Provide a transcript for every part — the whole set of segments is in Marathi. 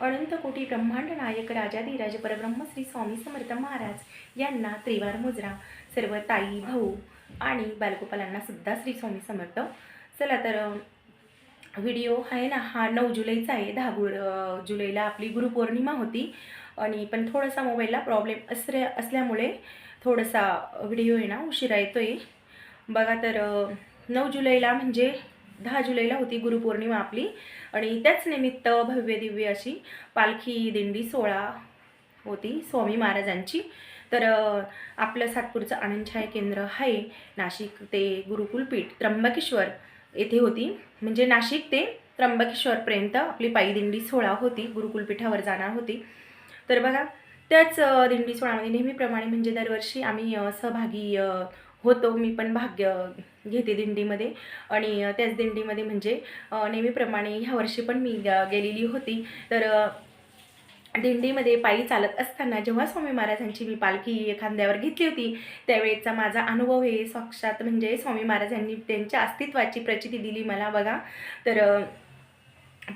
अनंत कोटी ब्रह्मांड नायक राजाधिराज परब्रह्म श्री स्वामी समर्थ महाराज यांना त्रिवार मुजरा. सर्व ताई भाऊ आणि बालगोपालांना सुद्धा श्री स्वामी समर्थ. चला तर व्हिडिओ आहे ना हा नऊ जुलैचा आहे. दहा गु जुलैला आपली गुरुपौर्णिमा होती. आणि पण थोडासा मोबाईलला प्रॉब्लेम असल्या असल्यामुळे थोडासा व्हिडिओ आहे ना उशिरा येतो आहे बघा तर नऊ जुलैला म्हणजे दहा जुलैला होती गुरुपौर्णिमा आपली. आणि त्याच निमित्त भव्य दिव्य अशी पालखी दिंडी सोहळा होती स्वामी महाराजांची. तर आपलं सातपूरचं आनंदछाया केंद्र आहे नाशिक ते गुरुकुलपीठ त्र्यंबकेश्वर येथे होती. म्हणजे नाशिक ते त्र्यंबकेश्वरपर्यंत आपली पायी दिंडी सोळा होती गुरुकुलपीठावर जाणार होती. तर बघा त्याच दिंडी सोळामध्ये नेहमीप्रमाणे म्हणजे दरवर्षी आम्ही सहभागी होतो. मी पण भाग्य घेते दिंडीमध्ये. आणि त्याच दिंडीमध्ये म्हणजे नेहमीप्रमाणे ह्या वर्षी पण मी गेलेली होती. तर दिंडीमध्ये पायी चालत असताना जेव्हा स्वामी महाराजांची मी पालखी खांद्यावर घेतली होती त्यावेळेचा माझा अनुभव हे साक्षात म्हणजे स्वामी महाराजांनी त्यांच्या अस्तित्वाची प्रचिती दिली मला बघा. तर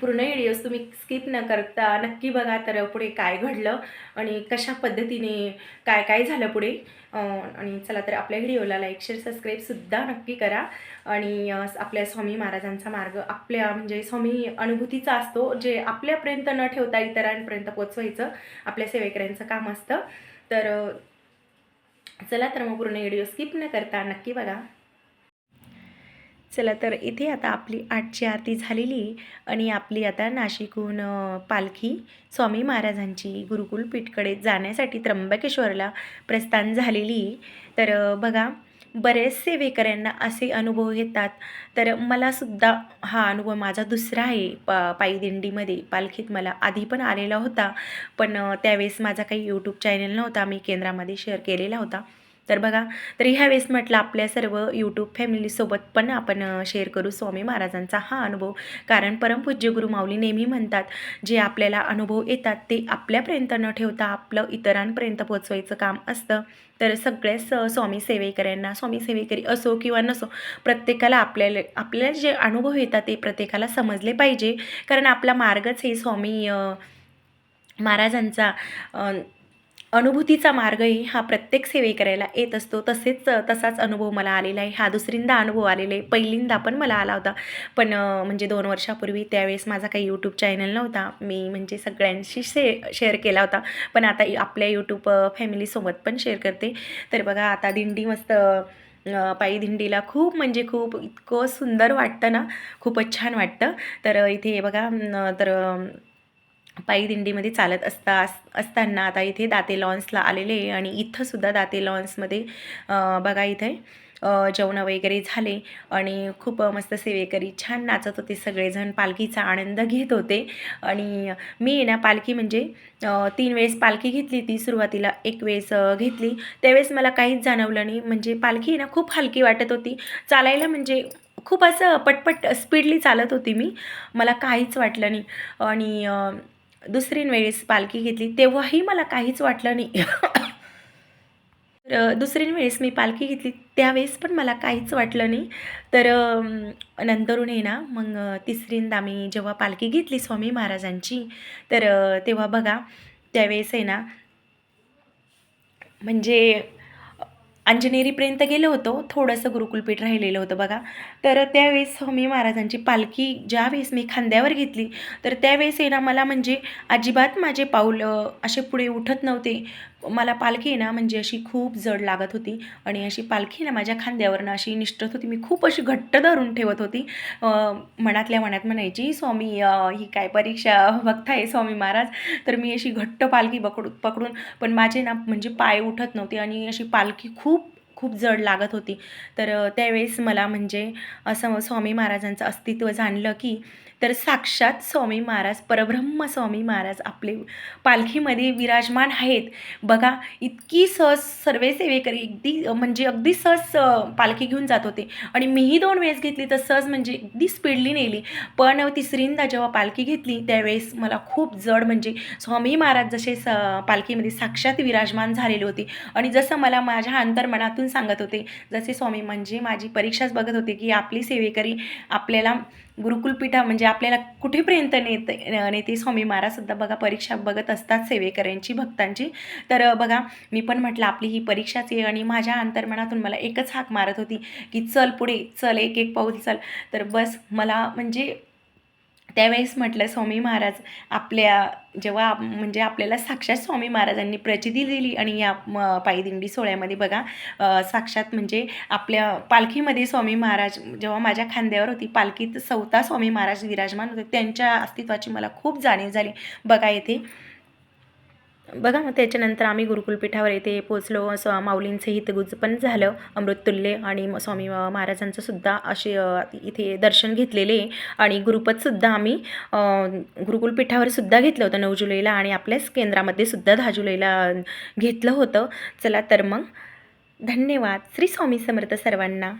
पूर्ण व्हिडिओज तुम्ही स्किप न करता नक्की बघा. तर पुढे काय घडलं आणि कशा पद्धतीने काय काय झालं पुढे? आणि चला तर आपल्या व्हिडिओला लाईक शेअर सबस्क्राईबसुद्धा नक्की करा. आणि आपल्या स्वामी महाराजांचा मार्ग आपल्या म्हणजे स्वामी अनुभूतीचा असतो जे आपल्यापर्यंत न ठेवता इतरांपर्यंत पोचवायचं आपल्या सेवेकऱ्यांचं काम असतं. तर चला तर मग पूर्ण व्हिडिओ स्किप न करता नक्की बघा. चला तर इथे आता आपली आठची आरती झालेली आणि आपली आता नाशिकहून पालखी स्वामी महाराजांची गुरुकुल पीठकडे जाण्यासाठी त्र्यंबकेश्वरला प्रस्थान झालेली तर बघा बरेचसे वेकऱ्यांना असे अनुभव येतात. तर मलासुद्धा हा अनुभव माझा दुसरा आहे पा पायदिंडीमध्ये. पालखीत मला आधी पण आलेला होता पण त्यावेळेस माझा काही यूट्यूब चॅनल नव्हता मी केंद्रामध्ये शेअर केलेला होता. तर बघा तर ह्यावेळेस म्हटलं आपल्या सर्व यूट्यूब फॅमिलीसोबत पण आपण शेअर करू स्वामी महाराजांचा हा अनुभव. कारण परमपूज्य गुरु माऊली नेहमी म्हणतात जे आपल्याला अनुभव येतात ते आपल्यापर्यंत न ठेवता आपलं इतरांपर्यंत पोचवायचं काम असतं. तर सगळ्याच स्वामी सेवेकऱ्यांना स्वामी सेवेकरी असो किंवा नसो प्रत्येकाला आपल्याला आपल्याला जे अनुभव येतात ते प्रत्येकाला समजले पाहिजे. कारण आपला मार्गच हे स्वामी महाराजांचा अनुभूतीचा मार्गही हा प्रत्येक सेवेकऱ्याला येत असतो. तसेच तसाच अनुभव मला आलेला आहे. हा दुसरींदा अनुभव आलेला आहे. पहिलींदा पण मला आला होता. पण म्हणजे दोन वर्षापूर्वी त्यावेळेस माझा काही यूट्यूब चॅनल नव्हता. मी म्हणजे सगळ्यांशी शे शेअर केला होता. पण आता आपल्या यूट्यूब फॅमिलीसोबत पण शेअर करते. तर बघा आता दिंडी मस्त पायी दिंडीला खूप म्हणजे खूप इतकं सुंदर वाटतं ना. खूपच छान वाटतं. तर इथे बघा तर पायी दिंडीमध्ये चालत असता अस- असताना आता इथे दाते लॉन्सला आलेले आणि इथंसुद्धा दाते लॉन्समध्ये बघा इथे जेवणं वगैरे झाले आणि खूप मस्त सेवेकरी छान नाचत होते सगळेजण. पालखीचा आनंद घेत होते आणि मी आहे ना पालखी म्हणजे तीन वेळेस पालखी घेतली ती सुरुवातीला एक वेळेस घेतली. त्यावेळेस मला काहीच जाणवलं नाही. म्हणजे पालखी आहे ना खूप हलकी वाटत होती. चालायला म्हणजे खूप असं पटपट स्पीडली चालत होती मी. मला काहीच वाटलं नाही. आणि दुसरी वेळेस पालखी घेतली तेव्हाही मला काहीच वाटलं नाही. तर दुसरी वेळेस मी पालखी घेतली त्यावेळेस पण मला काहीच वाटलं नाही. तर नंतरून आहे ना मग तिसरींदा मी जेव्हा पालखी घेतली स्वामी महाराजांची तर तेव्हा बघा त्यावेळेस आहे ना म्हणजे अंजनेरीपर्यंत गेलो होतो. थोडंसं गुरुकुलपीठ राहिलेलं होतं बघा. तर त्यावेळेस स्वामी महाराजांची पालखी ज्यावेळेस मी खांद्यावर घेतली तर त्यावेळेस आहे ना मला म्हणजे अजिबात माझे पाऊल असे पुढे उठत नव्हते. मला पालखी आहे ना म्हणजे अशी खूप जड लागत होती आणि अशी पालखी ना माझ्या खांद्यावरनं अशी निष्ठत होती. मी खूप अशी घट्ट धरून ठेवत होती. मनातल्या मनात म्हणायची स्वामी ही काय परीक्षा बघताय स्वामी महाराज? तर मी अशी घट्ट पालखी पकडू पकडून पण माझे ना म्हणजे पाय उठत नव्हते आणि अशी पालखी खूप खूप जड लागत होती. तर त्यावेळेस मला म्हणजे असं स्वामी महाराजांचं अस्तित्व जाणलं की तर साक्षात स्वामी महाराज परब्रह्म स्वामी महाराज आपले पालखीमध्ये विराजमान आहेत. बघा इतकी सहज सर्वे सेवेकरी अगदी म्हणजे अगदी सहज पालखी घेऊन जात होते. आणि मीही दोन वेळेस घेतली तर सहज म्हणजे अगदी स्पीडली नेली. पण तिसरींदा जेव्हा पालखी घेतली त्यावेळेस मला खूप जड म्हणजे स्वामी महाराज जसे स पालखीमध्ये साक्षात विराजमान झालेले होते. आणि जसं मला माझ्या अंतर्मनातून सांगत होते जसे स्वामी म्हणजे माझी परीक्षाच बघत होते की आपली सेवेकरी आपल्याला गुरुकुलपीठा म्हणजे आपल्याला कुठेपर्यंत नेते नेते स्वामी महाराजसुद्धा बघा परीक्षा बघत असतात सेवेकऱ्यांची भक्तांची. तर बघा मी पण म्हटलं आपली ही परीक्षाच आहे आणि माझ्या अंतर्मनातून मला एकच हाक मारत होती की चल पुढे चल एक एक पाऊल चल. तर बस मला म्हणजे त्यावेळेस म्हटलं स्वामी महाराज आपल्या जेव्हा आप- म्हणजे आपल्याला साक्षात स्वामी महाराजांनी प्रचिती दिली आणि या पायदिंडी सोहळ्यामध्ये बघा साक्षात म्हणजे आपल्या पालखीमध्ये स्वामी महाराज जेव्हा माझ्या खांद्यावर होती पालखीत चौथा स्वामी महाराज विराजमान होते त्यांच्या अस्तित्वाची मला खूप जाणीव झाली. बघा येथे बघा मग त्याच्यानंतर आम्ही गुरुकुलपीठावर येथे पोचलो असं माऊलींचं हितगुज पण झालं. अमृततुल्य आणि म- स्वामी महाराजांचंसुद्धा महाराजांचं सुद्धा असे इथे दर्शन घेतलेले. आणि गुरुपदसुद्धा आम्ही गुरुकुलपीठावरसुद्धा गुरुकुलपीठावर सुद्धा घेतलं होतं नऊ जुलैला. आणि आपल्याच केंद्रामध्ये सुद्धा दहा जुलैला घेतलं होतं. चला तर मग. धन्यवाद. श्री स्वामी समर्थ सर्वांना.